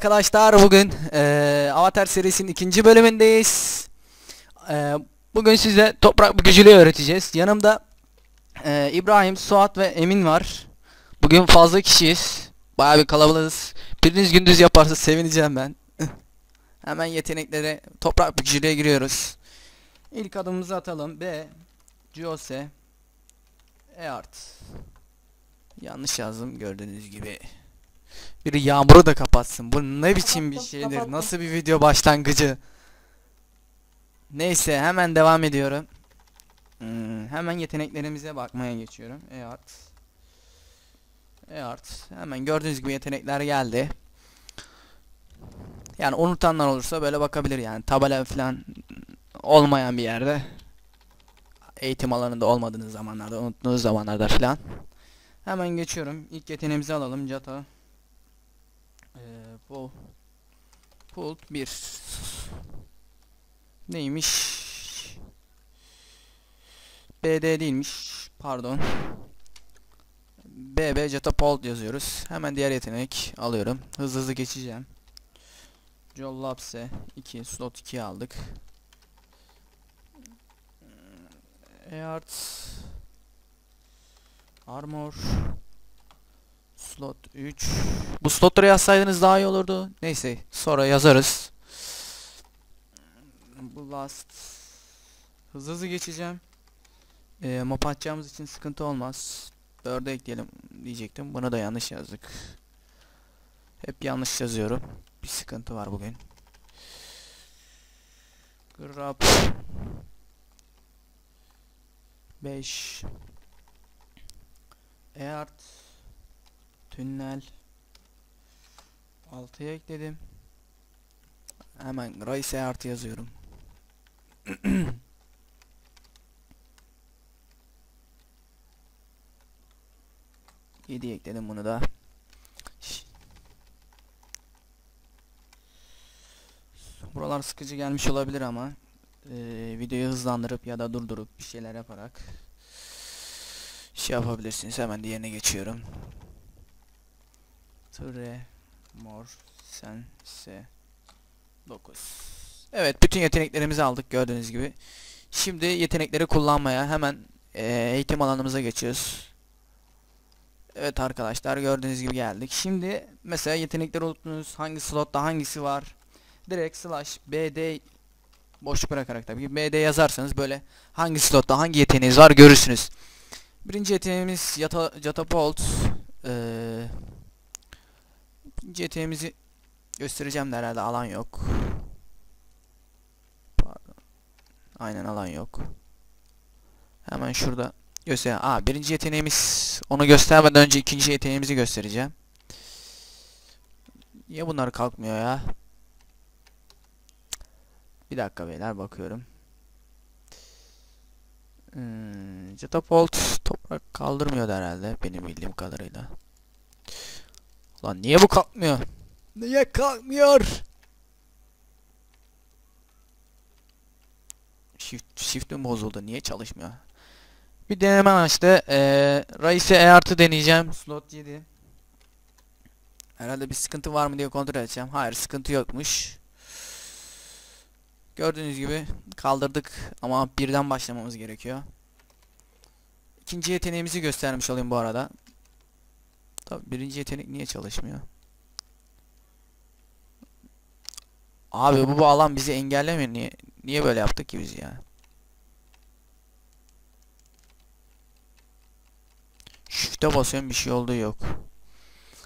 arkadaşlar bugün eee, Avatar serisinin ikinci bölümündeyiz. Eee, bugün size toprak gücülüğü öğreteceğiz. Yanımda eee, İbrahim, Suat ve Emin var. Bugün fazla kişiyiz. Bayağı bir kalabalığız. Biriniz gündüz yaparsa sevineceğim ben. Hemen yeteneklere toprak gücülüğe giriyoruz. İlk adımımızı atalım. B, Jose, Eart. Yanlış yazdım gördüğünüz gibi. Biri yağmuru da kapatsın. Bu ne biçim bir şeydir? Nasıl bir video başlangıcı? Neyse hemen devam ediyorum. Hmm, hemen yeteneklerimize bakmaya geçiyorum. Eart. Eart. Hemen gördüğünüz gibi yetenekler geldi. Yani unutanlar olursa böyle bakabilir yani. Tabela falan olmayan bir yerde. Eğitim alanında olmadığınız zamanlarda, unuttuğunuz zamanlarda falan. Hemen geçiyorum. İlk yeteneğimizi alalım. Jata. Ee, bu Pult 1 Neymiş? BD değilmiş. Pardon. BB Jetapult yazıyoruz. Hemen diğer yetenek alıyorum. Hızlı hızlı geçeceğim. Jollapse 2 slot 2 aldık. Eart Armor Slot 3 Bu slotları yazsaydınız daha iyi olurdu. Neyse sonra yazarız. Blast Hızlı hızlı geçeceğim. Ee, map atacağımız için sıkıntı olmaz. 4'e ekleyelim diyecektim. Bunu da yanlış yazdık. Hep yanlış yazıyorum. Bir sıkıntı var bugün. Grab 5 Eart Tünel 6'ya ekledim. Hemen Rice Eart yazıyorum. Yedi ekledim bunu da. Buralar sıkıcı gelmiş olabilir ama eee, videoyu hızlandırıp ya da durdurup bir şeyler yaparak şey yapabilirsiniz. Hemen diğerine geçiyorum. Tre Mor Sense 9 Evet bütün yeteneklerimizi aldık gördüğünüz gibi. Şimdi yetenekleri kullanmaya hemen eee, eğitim alanımıza geçiyoruz. Evet arkadaşlar gördüğünüz gibi geldik. Şimdi mesela yetenekleri unuttunuz. Hangi slotta hangisi var? Direkt slash bd boş bırakarak tabii ki bd yazarsanız böyle hangi slotta hangi yeteneğiniz var görürsünüz. Birinci yeteneğimiz yata, Jatapult. Ee, yeteneğimizi göstereceğim de herhalde alan yok. Pardon. Aynen alan yok. Hemen şurada göster. Aa birinci yeteneğimiz onu göstermeden önce ikinci yeteneğimizi göstereceğim. Niye bunlar kalkmıyor ya? Bir dakika beyler bakıyorum. Hmm, Jetapult toprak kaldırmıyordu herhalde benim bildiğim kadarıyla. Lan niye bu kalkmıyor? Niye kalkmıyor? Shift, shift'im bozuldu. Niye çalışmıyor? Bir deneme açtı. Ee, Raise E artı deneyeceğim. Slot 7. Herhalde bir sıkıntı var mı diye kontrol edeceğim. Hayır sıkıntı yokmuş. Gördüğünüz gibi kaldırdık ama birden başlamamız gerekiyor. İkinci yeteneğimizi göstermiş olayım bu arada. Tabi birinci yetenek niye çalışmıyor? Abi bu, alan bizi engellemiyor. Niye niye böyle yaptık ki biz ya? Shift'e basıyorum bir şey olduğu yok.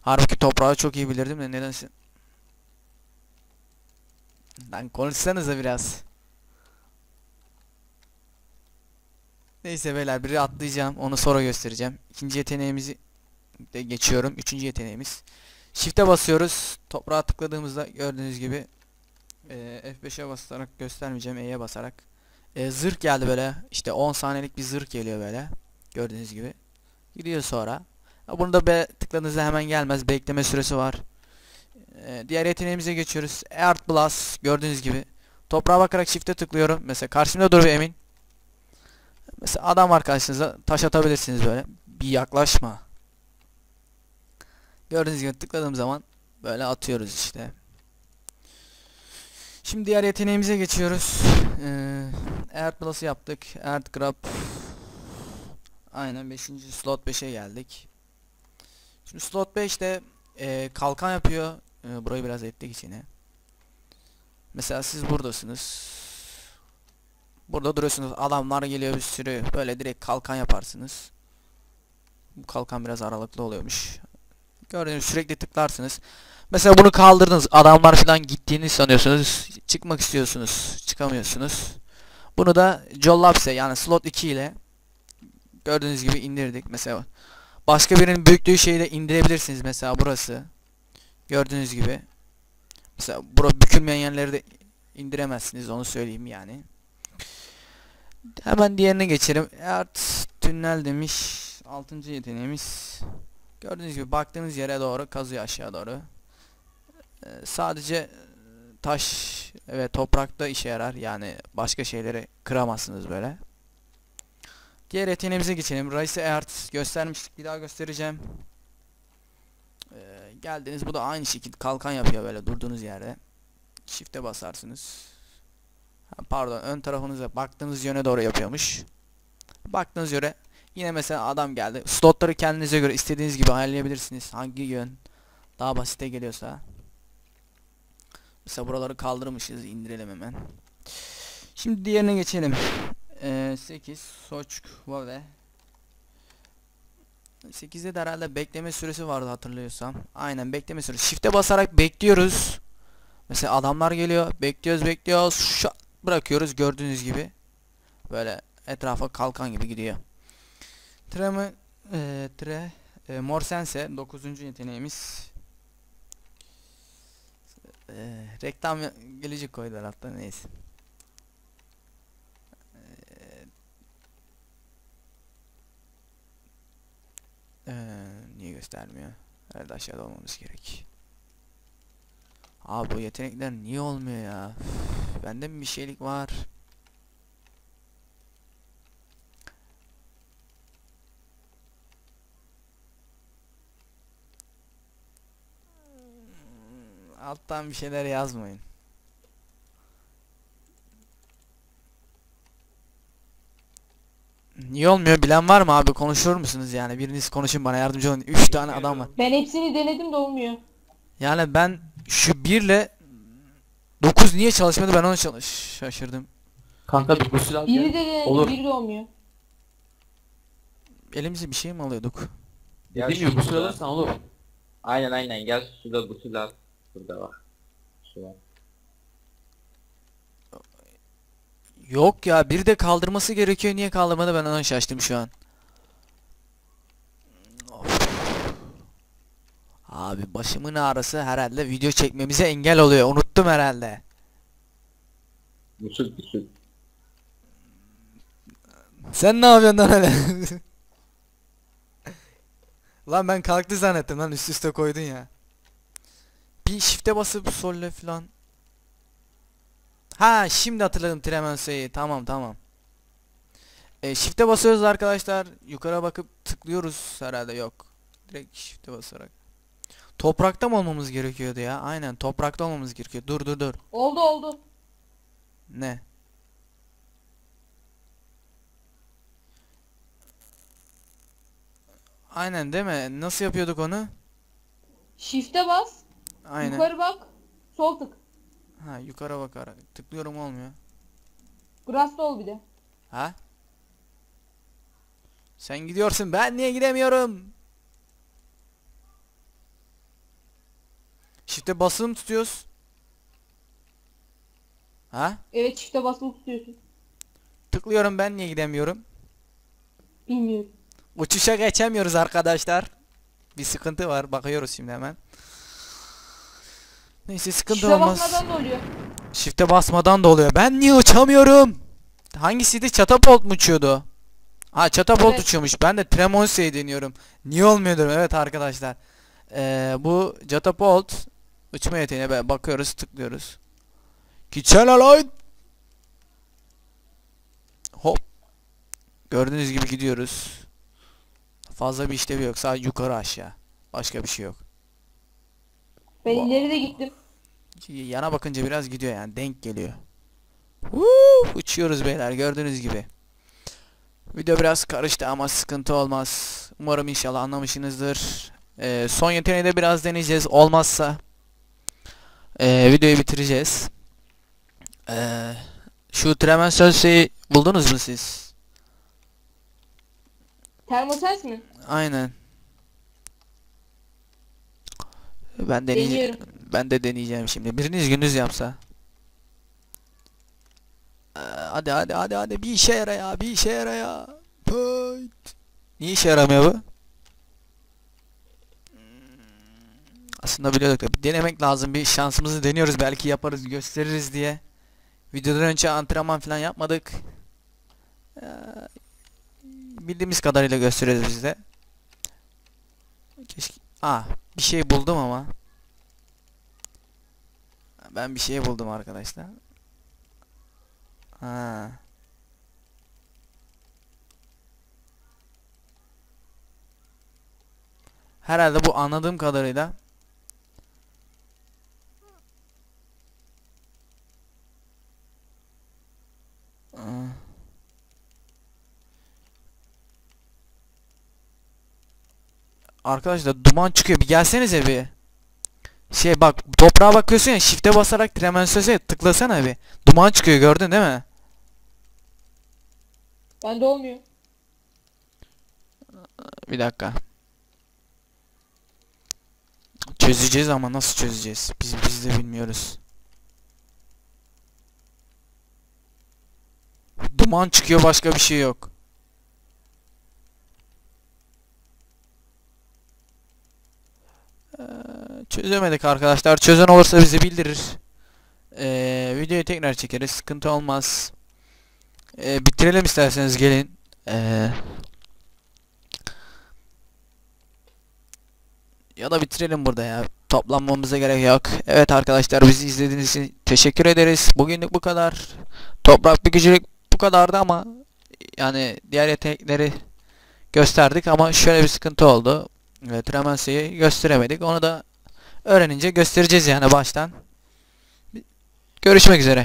Halbuki toprağı çok iyi bilirdim de nedense Lan konuşsanıza biraz. Neyse beyler biri atlayacağım. Onu sonra göstereceğim. İkinci yeteneğimizi de geçiyorum. Üçüncü yeteneğimiz. Shift'e basıyoruz. Toprağa tıkladığımızda gördüğünüz gibi e, F5'e basarak göstermeyeceğim. E'ye basarak. E, zırh geldi böyle. İşte 10 saniyelik bir zırh geliyor böyle. Gördüğünüz gibi. Gidiyor sonra. Bunu da tıkladığınızda hemen gelmez. Bekleme süresi var. Ee, diğer yeteneğimize geçiyoruz. Earth Plus gördüğünüz gibi. Toprağa bakarak shift'e tıklıyorum. Mesela karşımda dur bir emin. Mesela adam var karşınıza taş atabilirsiniz böyle. Bir yaklaşma. Gördüğünüz gibi tıkladığım zaman böyle atıyoruz işte. Şimdi diğer yeteneğimize geçiyoruz. Ee, Earth Plus'ı yaptık. Earth Grab. Aynen 5. slot 5'e geldik. Şimdi slot 5'te e, kalkan yapıyor. E, burayı biraz ettik içine. Mesela siz buradasınız. Burada duruyorsunuz. Adamlar geliyor bir sürü. Böyle direkt kalkan yaparsınız. Bu kalkan biraz aralıklı oluyormuş. Gördüğünüz sürekli tıklarsınız. Mesela bunu kaldırdınız. Adamlar falan gittiğini sanıyorsunuz. Çıkmak istiyorsunuz. Çıkamıyorsunuz. Bunu da Jollapse yani slot 2 ile gördüğünüz gibi indirdik. Mesela başka birinin büyüklüğü şeyi de indirebilirsiniz. Mesela burası. Gördüğünüz gibi. Mesela bura bükülmeyen yerleri de indiremezsiniz onu söyleyeyim yani. Hemen diğerine geçelim. Art tünel demiş. 6. yeteneğimiz. Gördüğünüz gibi baktığınız yere doğru kazıyor aşağı doğru. Ee, sadece e, taş ve toprakta işe yarar. Yani başka şeyleri kıramazsınız böyle. Diğer yeteneğimize geçelim. Rise Earth göstermiştik. Bir daha göstereceğim. Ee, geldiniz. Bu da aynı şekilde kalkan yapıyor böyle durduğunuz yerde. Shift'e basarsınız. Pardon ön tarafınıza baktığınız yöne doğru yapıyormuş. Baktığınız yöne yine mesela adam geldi. Slotları kendinize göre istediğiniz gibi ayarlayabilirsiniz. Hangi yön daha basite geliyorsa. Mesela buraları kaldırmışız. indirelim hemen. Şimdi diğerine geçelim. Ee, 8 Soçk ve 8'de de herhalde bekleme süresi vardı hatırlıyorsam. Aynen bekleme süresi. Shift'e basarak bekliyoruz. Mesela adamlar geliyor. Bekliyoruz bekliyoruz. Şak bırakıyoruz gördüğünüz gibi. Böyle etrafa kalkan gibi gidiyor. Tremı e, tre e, Morsense 9. yeteneğimiz. E, reklam gelecek koydular hatta neyse. Ee, niye göstermiyor? Herhalde aşağıda olmamız gerek. Abi bu yetenekler niye olmuyor ya? Üf, bende mi bir şeylik var? Hmm, Alttan bir şeyler yazmayın. Niye olmuyor bilen var mı abi konuşur musunuz yani biriniz konuşun bana yardımcı olun 3 tane adam var Ben hepsini denedim de olmuyor. yani ben şu 1 ile 9 niye çalışmadı ben onu çalış şaşırdım Kanka bir gusül al Biri de denedim, Olur. biri de olmuyor. elimize bir şey mi alıyorduk Dediğim Gel gibi gusül şurada. alırsan olur. Aynen aynen gel suda gusül al. Burada bak. Su var. yok ya bir de kaldırması gerekiyor niye kaldırmadı ben ona şaştım şu an Of. abi başımın ağrısı herhalde video çekmemize engel oluyor unuttum herhalde Gusül gusül. Sen ne yapıyorsun lan öyle? lan ben kalktı zannettim lan üst üste koydun ya. Bir shift'e basıp solle falan. Ha şimdi hatırladım Tremenso'yu. Tamam tamam. E, shift'e basıyoruz arkadaşlar. Yukarı bakıp tıklıyoruz herhalde yok. Direkt shift'e basarak. Toprakta mı olmamız gerekiyordu ya? Aynen toprakta olmamız gerekiyor. Dur dur dur. Oldu oldu. Ne? Aynen değil mi? Nasıl yapıyorduk onu? Shift'e bas. Aynen. Yukarı bak. Sol tık. Ha yukarı bakarak tıklıyorum olmuyor. Grass'ta ol bir de. Ha? Sen gidiyorsun ben niye gidemiyorum? Shift'e basılı mı tutuyoruz? Ha? Evet shift'e basılı tutuyorsun. Tıklıyorum ben niye gidemiyorum? Bilmiyorum. Uçuşa geçemiyoruz arkadaşlar. Bir sıkıntı var. Bakıyoruz şimdi hemen. Neyse sıkıntı Shift'e olmaz. basmadan da oluyor. Shift'e basmadan da oluyor. Ben niye uçamıyorum? Hangisiydi? Çatapolt mu uçuyordu? Ha çatapolt Evet. uçuyormuş. Ben de Tremonse'yi deniyorum. Niye olmuyordur? Evet arkadaşlar. Ee, bu Catapolt uçma yeteneğine bakıyoruz, tıklıyoruz. Gitsene lan! Hop. Gördüğünüz gibi gidiyoruz. Fazla bir işlevi yok. Sadece yukarı aşağı. Başka bir şey yok. Ben ileri de gittim. Yana bakınca biraz gidiyor yani denk geliyor. Woo! Uçuyoruz beyler gördüğünüz gibi. Video biraz karıştı ama sıkıntı olmaz. Umarım inşallah anlamışsınızdır. Ee, son yeteneği de biraz deneyeceğiz. Olmazsa ee, videoyu bitireceğiz. Ee, şu Tremen Sölse'yi buldunuz mu siz? Termosens mi? Aynen. Ben deneyeceğim. Ben de deneyeceğim şimdi. Biriniz gündüz yapsa. Ee, hadi hadi hadi hadi bir işe yara ya bir işe yara ya. Payt. Niye işe yaramıyor bu? Hmm, Aslında biliyorduk da bir denemek lazım bir şansımızı deniyoruz belki yaparız gösteririz diye. Videodan önce antrenman falan yapmadık. Ee, bildiğimiz kadarıyla gösteriyoruz biz de. Keşke... Aa bir şey buldum ama. Ben bir şey buldum arkadaşlar. Ha. Herhalde bu anladığım kadarıyla Aa. Arkadaşlar duman çıkıyor bir gelsenize bir. Şey bak toprağa bakıyorsun ya shift'e basarak Tremensös'e tıklasana bir. Duman çıkıyor gördün değil mi? Bende olmuyor. Bir dakika. Çözeceğiz ama nasıl çözeceğiz? Biz biz de bilmiyoruz. Duman çıkıyor başka bir şey yok. Çözemedik arkadaşlar. Çözen olursa bizi bildirir. Ee, videoyu tekrar çekeriz. Sıkıntı olmaz. Ee, bitirelim isterseniz gelin. Ee, ya da bitirelim burada ya. Toplanmamıza gerek yok. Evet arkadaşlar bizi izlediğiniz için teşekkür ederiz. Bugünlük bu kadar. Toprak bir gücülük bu kadardı ama yani diğer yetenekleri gösterdik ama şöyle bir sıkıntı oldu. Evet, Tremense'yi gösteremedik. Onu da öğrenince göstereceğiz yani baştan. Görüşmek üzere.